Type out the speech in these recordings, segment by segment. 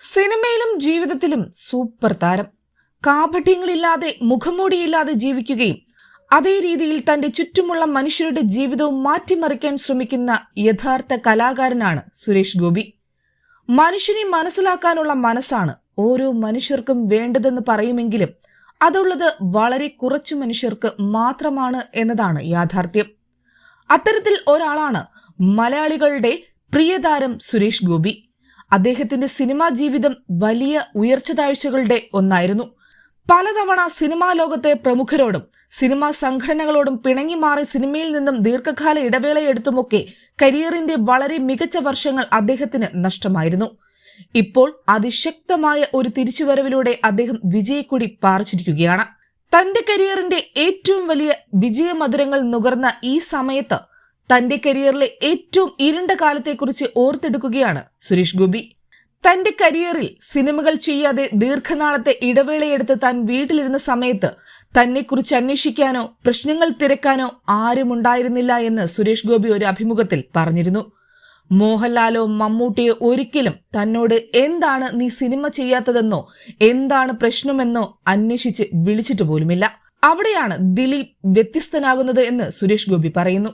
സിനിമയിലും ജീവിതത്തിലും സൂപ്പർ താരം. കാപട്യങ്ങളില്ലാതെ മുഖംമൂടിയില്ലാതെ ജീവിക്കുകയും അതേ രീതിയിൽ തന്റെ ചുറ്റുമുള്ള മനുഷ്യരുടെ ജീവിതവും മാറ്റിമറിക്കാൻ ശ്രമിക്കുന്ന യഥാർത്ഥ കലാകാരനാണ് സുരേഷ് ഗോപി. മനുഷ്യനെ മനസ്സിലാക്കാനുള്ള മനസ്സാണ് ഓരോ മനുഷ്യർക്കും വേണ്ടതെന്ന് പറയുമെങ്കിലും അതുള്ളത് വളരെ കുറച്ചു മനുഷ്യർക്ക് മാത്രമാണ് എന്നതാണ് യാഥാർത്ഥ്യം. അത്തരത്തിൽ ഒരാളാണ് മലയാളികളുടെ പ്രിയതാരം സുരേഷ് ഗോപി. അദ്ദേഹത്തിന്റെ സിനിമാ ജീവിതം വലിയ ഉയർച്ച താഴ്ചകളുടെ ഒന്നായിരുന്നു. പലതവണ സിനിമാ ലോകത്തെ പ്രമുഖരോടും സിനിമാ സംഘടനകളോടും പിണങ്ങി മാറി സിനിമയിൽ നിന്നും ദീർഘകാല ഇടവേളയെടുത്തുമൊക്കെ കരിയറിന്റെ വളരെ മികച്ച വർഷങ്ങൾ അദ്ദേഹത്തിന് നഷ്ടമായിരുന്നു. ഇപ്പോൾ അതിശക്തമായ ഒരു തിരിച്ചുവരവിലൂടെ അദ്ദേഹം വിജയക്കുടി പാറിച്ചിരിക്കുകയാണ്. തന്റെ കരിയറിന്റെ ഏറ്റവും വലിയ വിജയമധുരങ്ങൾ നുകർന്ന ഈ സമയത്ത് തന്റെ കരിയറിലെ ഏറ്റവും ഇരുണ്ട കാലത്തെക്കുറിച്ച് ഓർത്തെടുക്കുകയാണ് സുരേഷ് ഗോപി. തന്റെ കരിയറിൽ സിനിമകൾ ചെയ്യാതെ ദീർഘനാളത്തെ ഇടവേളയെടുത്ത് താൻ വീട്ടിലിരുന്ന സമയത്ത് തന്നെക്കുറിച്ച് അന്വേഷിക്കാനോ പ്രശ്നങ്ങൾ തിരക്കാനോ ആരുമുണ്ടായിരുന്നില്ല എന്ന് സുരേഷ് ഗോപി ഒരു അഭിമുഖത്തിൽ പറഞ്ഞിരുന്നു. മോഹൻലാലോ മമ്മൂട്ടിയോ ഒരിക്കലും തന്നോട് എന്താണ് നീ സിനിമ ചെയ്യാത്തതെന്നോ എന്താണ് പ്രശ്നമെന്നോ അന്വേഷിച്ച് വിളിച്ചിട്ട് പോലുമില്ല. അവിടെയാണ് ദിലീപ് വ്യത്യസ്തനാകുന്നത് എന്ന് സുരേഷ് ഗോപി പറയുന്നു.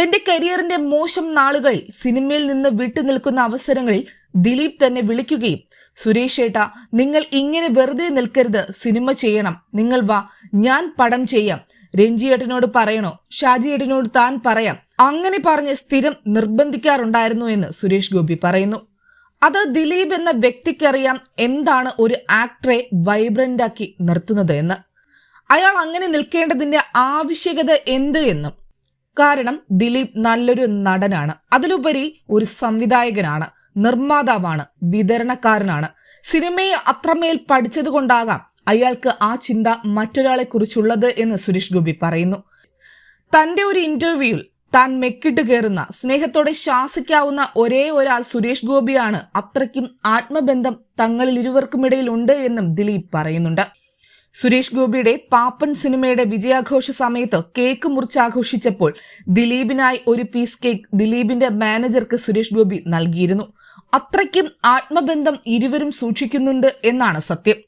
തന്റെ കരിയറിന്റെ മോശം നാളുകളിൽ സിനിമയിൽ നിന്ന് വിട്ടുനിൽക്കുന്ന അവസരങ്ങളിൽ ദിലീപ് തന്നെ വിളിക്കുകയും സുരേഷ് ഏട്ടാ നിങ്ങൾ ഇങ്ങനെ വെറുതെ നിൽക്കരുത്. സിനിമ ചെയ്യണം. നിങ്ങൾ വാ ഞാൻ പടം ചെയ്യാം. രഞ്ജിയേട്ടനോട് പറയണോ? ഷാജിയേട്ടനോട് താൻ പറയാം അങ്ങനെ പറഞ്ഞ് സ്ഥിരം നിർബന്ധിക്കാറുണ്ടായിരുന്നു എന്ന് സുരേഷ് ഗോപി പറയുന്നു. അത് ദിലീപ് എന്ന വ്യക്തിക്കറിയാം എന്താണ് ഒരു ആക്ടറെ വൈബ്രന്റ് ആക്കി നിർത്തുന്നത് എന്ന്. അയാൾ അങ്ങനെ നിൽക്കേണ്ടതിന്റെ ആവശ്യകത എന്ത് എന്നും. കാരണം ദിലീപ് നല്ലൊരു നടനാണ്. അതിലുപരി ഒരു സംവിധായകനാണ്. നിർമ്മാതാവാണ്. വിതരണക്കാരനാണ്. സിനിമയെ അത്രമേൽ പഠിച്ചത് കൊണ്ടാകാം അയാൾക്ക് ആ ചിന്ത മറ്റൊരാളെ കുറിച്ചുള്ളത് എന്ന് സുരേഷ് ഗോപി പറയുന്നു. തന്റെ ഒരു ഇന്റർവ്യൂവിൽ താൻ മെക്കിട്ട് കയറുന്ന സ്നേഹത്തോടെ ശാസിക്കാവുന്ന ഒരേ ഒരാൾ സുരേഷ് ഗോപിയാണ് അത്രയ്ക്കും ആത്മബന്ധം തങ്ങളിൽ ഇരുവർക്കുമിടയിൽ ഉണ്ട് എന്നും ദിലീപ് പറയുന്നുണ്ട്. സുരേഷ് ഗോപിയുടെ പാപ്പൻ സിനിമയുടെ വിജയാഘോഷ സമയത്ത് കേക്ക് മുറിച്ചാഘോഷിച്ചപ്പോൾ ദിലീപിനായി ഒരു പീസ് കേക്ക് ദിലീപിന്റെ മാനേജർക്ക് സുരേഷ് ഗോപി നൽകിയിരുന്നു. അത്രയ്ക്കും ആത്മബന്ധം ഇരുവരും സൂക്ഷിക്കുന്നുണ്ട് എന്നാണ് സത്യം.